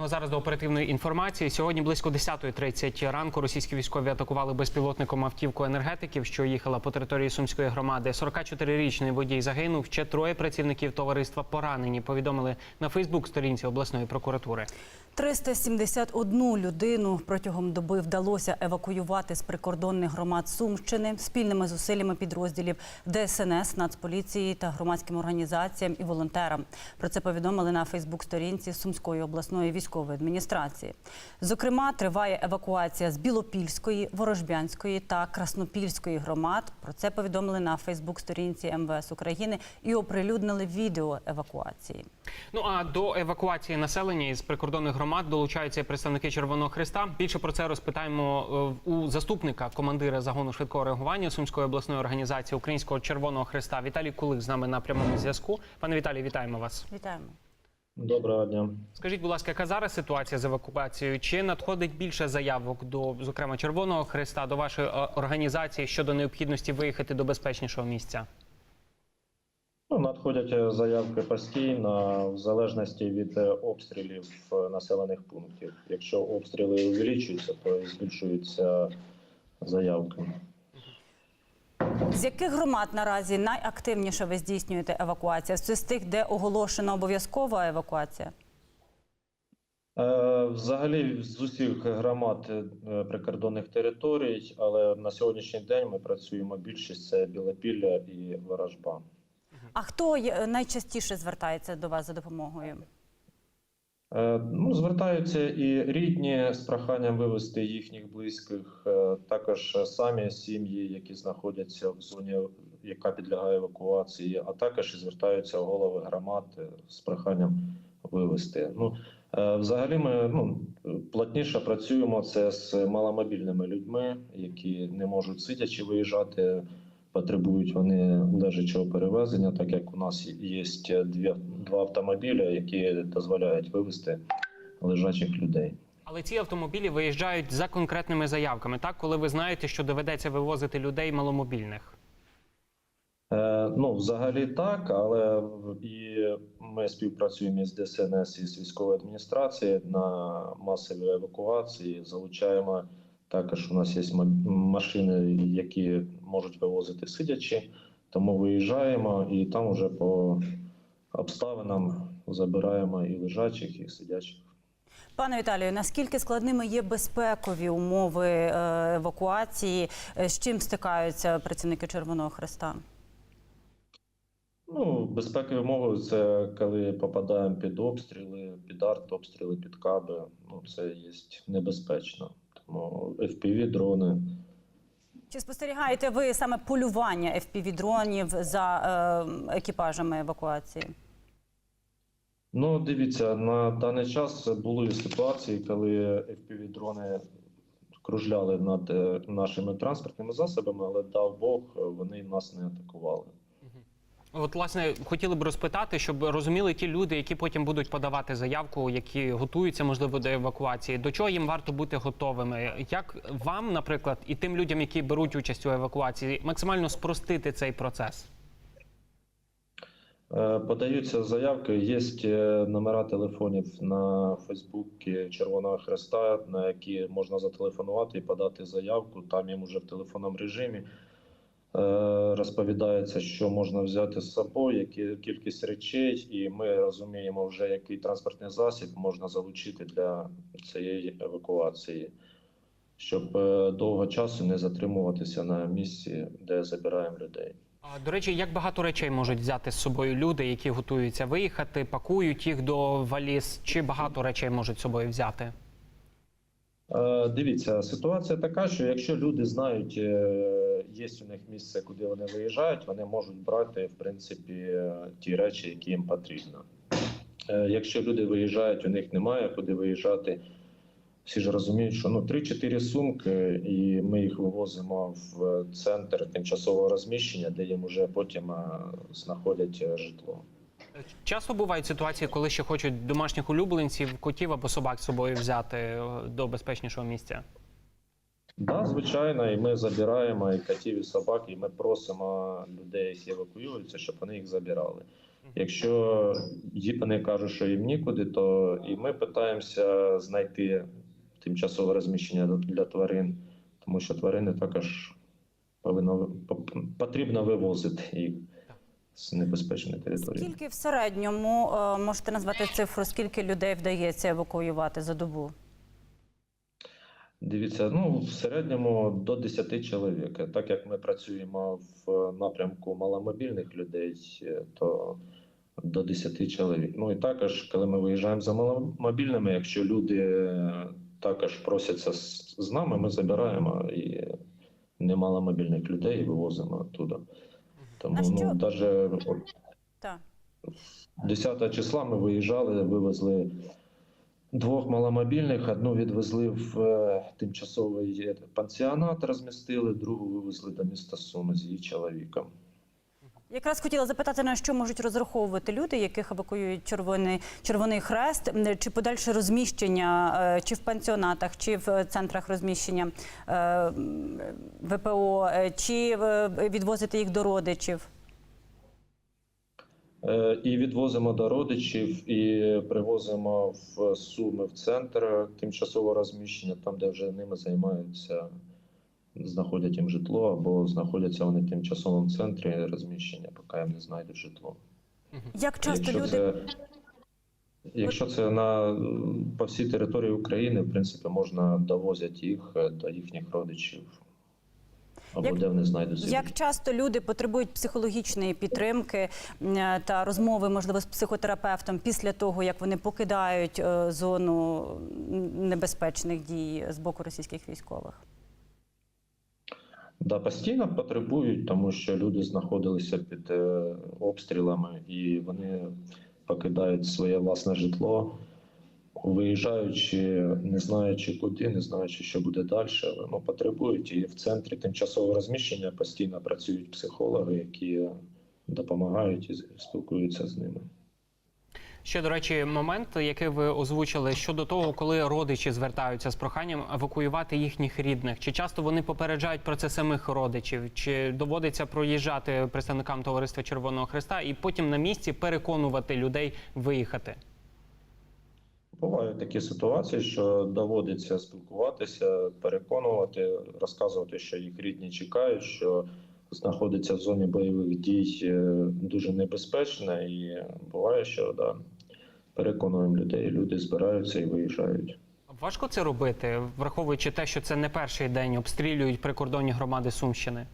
Ну а зараз до оперативної інформації. Сьогодні близько 10.30 ранку російські військові атакували безпілотником автівку енергетиків, що їхала по території сумської громади. 44-річний водій загинув. Ще троє працівників товариства поранені. Повідомили на Фейсбук-сторінці обласної прокуратури. 371 людину протягом доби вдалося евакуювати з прикордонних громад Сумщини спільними зусиллями підрозділів ДСНС, Нацполіції та громадським організаціям і волонтерам. Про це повідомили на Фейсбук-сторінці Сумської обласної військової адміністрації. Зокрема, триває евакуація з Білопільської, Ворожбянської та Краснопільської громад. Про це повідомили на Фейсбук-сторінці МВС України і оприлюднили відео евакуації. Ну а до евакуації населення із прикордонних громад долучаються представники Червоного Христа. Більше про це розпитаємо е, у заступника командира загону швидкого реагування Сумської обласної організації Українського Червоного Христа Віталій Кулик з нами на прямому зв'язку. Пане Віталій, вітаємо вас. Вітаємо. Доброго дня. Скажіть, будь ласка, яка зараз ситуація з евакуацією? Чи надходить більше заявок до, зокрема, Червоного Христа, до вашої е, організації щодо необхідності виїхати до безпечнішого місця? Ну, надходять е, заявки постійно в залежності від е, обстрілів населених пунктів. Якщо обстріли увеличуються, то і збільшуються заявки. З яких громад наразі найактивніше ви здійснюєте евакуацію? Це з тих, де оголошена обов'язкова евакуація? Е, Взагалі з усіх громад е, прикордонних територій, але на сьогоднішній день ми працюємо більшість це Білопілля і Ворожба. А хто найчастіше звертається до вас за допомогою? Е, Ну, звертаються і рідні з проханням вивезти їхніх близьких, е, також самі сім'ї, які знаходяться в зоні, яка підлягає евакуації, а також і звертаються голови громад е, з проханням вивезти. Ну, взагалі, ми ну, плотніше працюємо це з маломобільними людьми, які не можуть сидячи виїжджати. Потребують вони лежачого перевезення, так як у нас є дві, два автомобіля, які дозволяють вивезти лежачих людей. Але ці автомобілі виїжджають за конкретними заявками, так коли ви знаєте, що доведеться вивозити людей маломобільних. Е, ну, взагалі так, але і ми співпрацюємо із ДСНС і з військовою адміністрацією на масові евакуації. Залучаємо також. У нас є ма- машини, які можуть вивозити сидячи, тому виїжджаємо і там уже по обставинам забираємо і лежачих, і сидячих. Пане Віталію, наскільки складними є безпекові умови е, евакуації? Е, З чим стикаються працівники Червоного Хреста? Ну, безпекові умови це коли попадаємо під обстріли, під артобстріли, під каби. Ну, це є небезпечно. Тому FPV дрони. Чи спостерігаєте ви саме полювання FPV-дронів за е, екіпажами евакуації? Ну, дивіться, на даний час були ситуації, коли FPV дрони кружляли над е, нашими транспортними засобами, але дав Бог, вони нас не атакували. От, власне, хотіли б розпитати, щоб розуміли ті люди, які потім будуть подавати заявку, які готуються, можливо, до евакуації. До чого їм варто бути готовими? Як вам, наприклад, і тим людям, які беруть участь у евакуації, максимально спростити цей процес? Е, Подаються заявки. Є е, номера телефонів на Фейсбуці Червоного Хреста, на які можна зателефонувати і подати заявку. Там їм уже в телефонному режимі розповідається, що можна взяти з собою, які кількість речей, і ми розуміємо вже, який транспортний засіб можна залучити для цієї евакуації, щоб е, довго часу не затримуватися на місці, де забираємо людей. До речі, як багато речей можуть взяти з собою люди, які готуються виїхати, пакують їх до валіз, чи багато речей можуть з собою взяти? Е, Дивіться, ситуація така, що якщо люди знають, е, є у них місце, куди вони виїжджають, вони можуть брати в принципі е, ті речі, які їм потрібно. Якщо люди виїжджають, у них немає куди виїжджати. Всі ж розуміють, що ну 3-4 сумки, і ми їх вивозимо в центр тимчасового розміщення, де їм вже потім знаходять житло. Часто бувають ситуації, коли ще хочуть домашніх улюбленців, котів або собак з собою взяти е, до безпечнішого місця. Да, звичайно, і ми забираємо і котів, і собак, і ми просимо людей, які евакуюються, щоб вони їх забирали. Якщо вони кажуть, що їм нікуди, то і ми питаємося знайти тимчасове розміщення для тварин, тому що тварини також повинно потрібно вивозити їх з небезпечної території. Скільки в середньому е, можете назвати цифру, скільки людей вдається евакуювати за добу? Дивіться, ну в середньому до 10 чоловік. Так як ми працюємо в напрямку маломобільних людей, е, то до 10 чоловік. Ну і також, коли ми виїжджаємо за маломобільними, якщо люди е, також просяться з з нами, ми забираємо і немало мобільних людей і вивозимо оттуда. Тому А ну, навіть Так. 10 числа ми виїжджали, вивезли двох маломобільних. Одну відвезли в е, тимчасовий пансіонат, розмістили, другу вивезли до міста Суми з її чоловіком. Якраз хотіла запитати, на що можуть розраховувати люди, яких евакуюють Червоний, Червоний Хрест, чи подальше розміщення, е, чи в пансіонатах, чи в центрах розміщення е, ВПО, е, чи відвозити їх до родичів. І відвозимо до родичів, і привозимо в Суми в центр тимчасового розміщення, там, де вже ними займаються, знаходять їм житло, або знаходяться вони в тимчасовому центрі розміщення, поки їм не знайдуть житло. Як часто якщо люди це, якщо це на по всій території України, в принципі, можна довозять їх е, до їхніх родичів. Або Як- де вони знайдуть. Як часто люди потребують психологічної підтримки е, та розмови, можливо, з психотерапевтом після того, як вони покидають е, зону небезпечних дій з боку російських військових? Да, постійно потребують, тому що люди знаходилися під е, обстрілами і вони покидають своє власне житло, виїжджаючи, не знаючи куди, не знаючи, що буде далі, але ну, потребують. І в центрі тимчасового розміщення постійно працюють психологи, які допомагають і спілкуються з ними. Ще, до речі, момент, який ви озвучили щодо того, коли родичі звертаються з проханням евакуювати їхніх рідних. Чи часто вони попереджають про це самих родичів? Чи доводиться проїжджати представникам товариства Червоного Христа і потім на місці переконувати людей виїхати? Бувають такі ситуації, що доводиться спілкуватися, переконувати, розказувати, що їх рідні чекають, що знаходиться в зоні бойових дій е, дуже небезпечно, і буває, що да, переконуємо людей. Люди збираються і виїжджають. Важко це робити, враховуючи те, що це не перший день обстрілюють прикордонні громади Сумщини.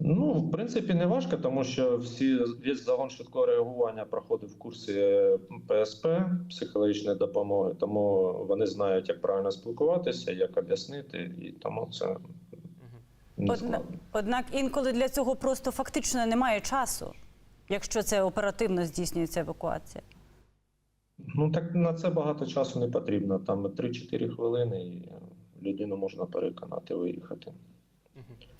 Ну, в принципі, не важко, тому що всі весь загон швидкого реагування проходив в курсі ПСП психологічної допомоги, тому вони знають, як правильно спілкуватися, як об'яснити, і тому це Одна- Однак інколи для цього просто фактично немає часу, якщо це оперативно здійснюється евакуація. Ну так на це багато часу не потрібно. Там 3-4 хвилини, і людину можна переконати виїхати.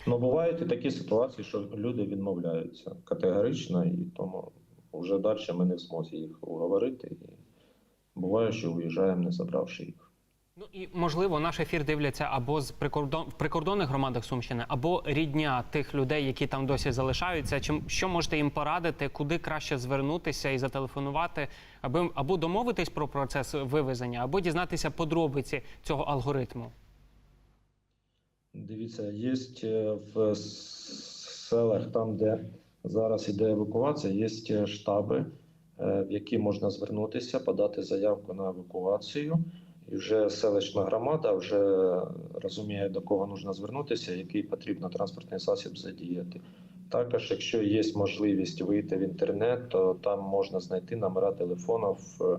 Ну бувають і такі ситуації, що люди відмовляються категорично, і тому вже далі ми не в змозі їх уговорити. І буває, що уїжджаємо, не забравши їх. Ну і можливо, наш ефір дивляться або з прикордон в прикордонних громадах Сумщини, або рідня тих людей, які там досі залишаються. Чим що можете їм порадити, куди краще звернутися і зателефонувати, аби або домовитись про процес вивезення, або дізнатися подробиці цього алгоритму. Дивіться, є в селах, там, де зараз іде евакуація, є штаби, е, в які можна звернутися, подати заявку на евакуацію. І вже селищна громада вже розуміє, до кого потрібно звернутися, який потрібно транспортний засіб задіяти. Також, якщо є можливість вийти в інтернет, то там можна знайти номера телефонів е,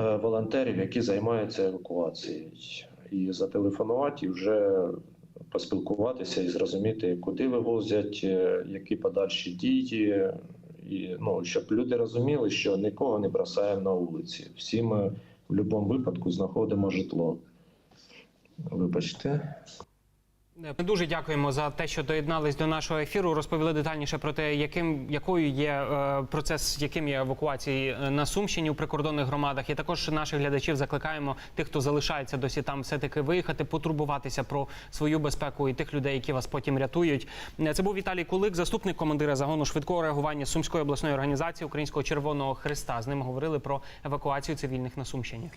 е, волонтерів, які займаються евакуацією, і зателефонувати, і вже поспілкуватися і зрозуміти, куди вивозять, е, які подальші дії, і ну щоб люди розуміли, що нікого не бросаємо на вулиці. Всі ми в будь-якому випадку знаходимо житло. Вибачте. Ми дуже дякуємо за те, що доєднались до нашого ефіру. Розповіли детальніше про те, яким якою є е, процес, яким є евакуації е, на Сумщині у прикордонних громадах. І також наших глядачів закликаємо тих, хто залишається досі там, все таки виїхати, потурбуватися про свою безпеку і тих людей, які вас потім рятують. Е, Це був Віталій Кулик, заступник командира загону швидкого реагування Сумської обласної організації Українського Червоного Христа. З ним говорили про евакуацію цивільних на Сумщині.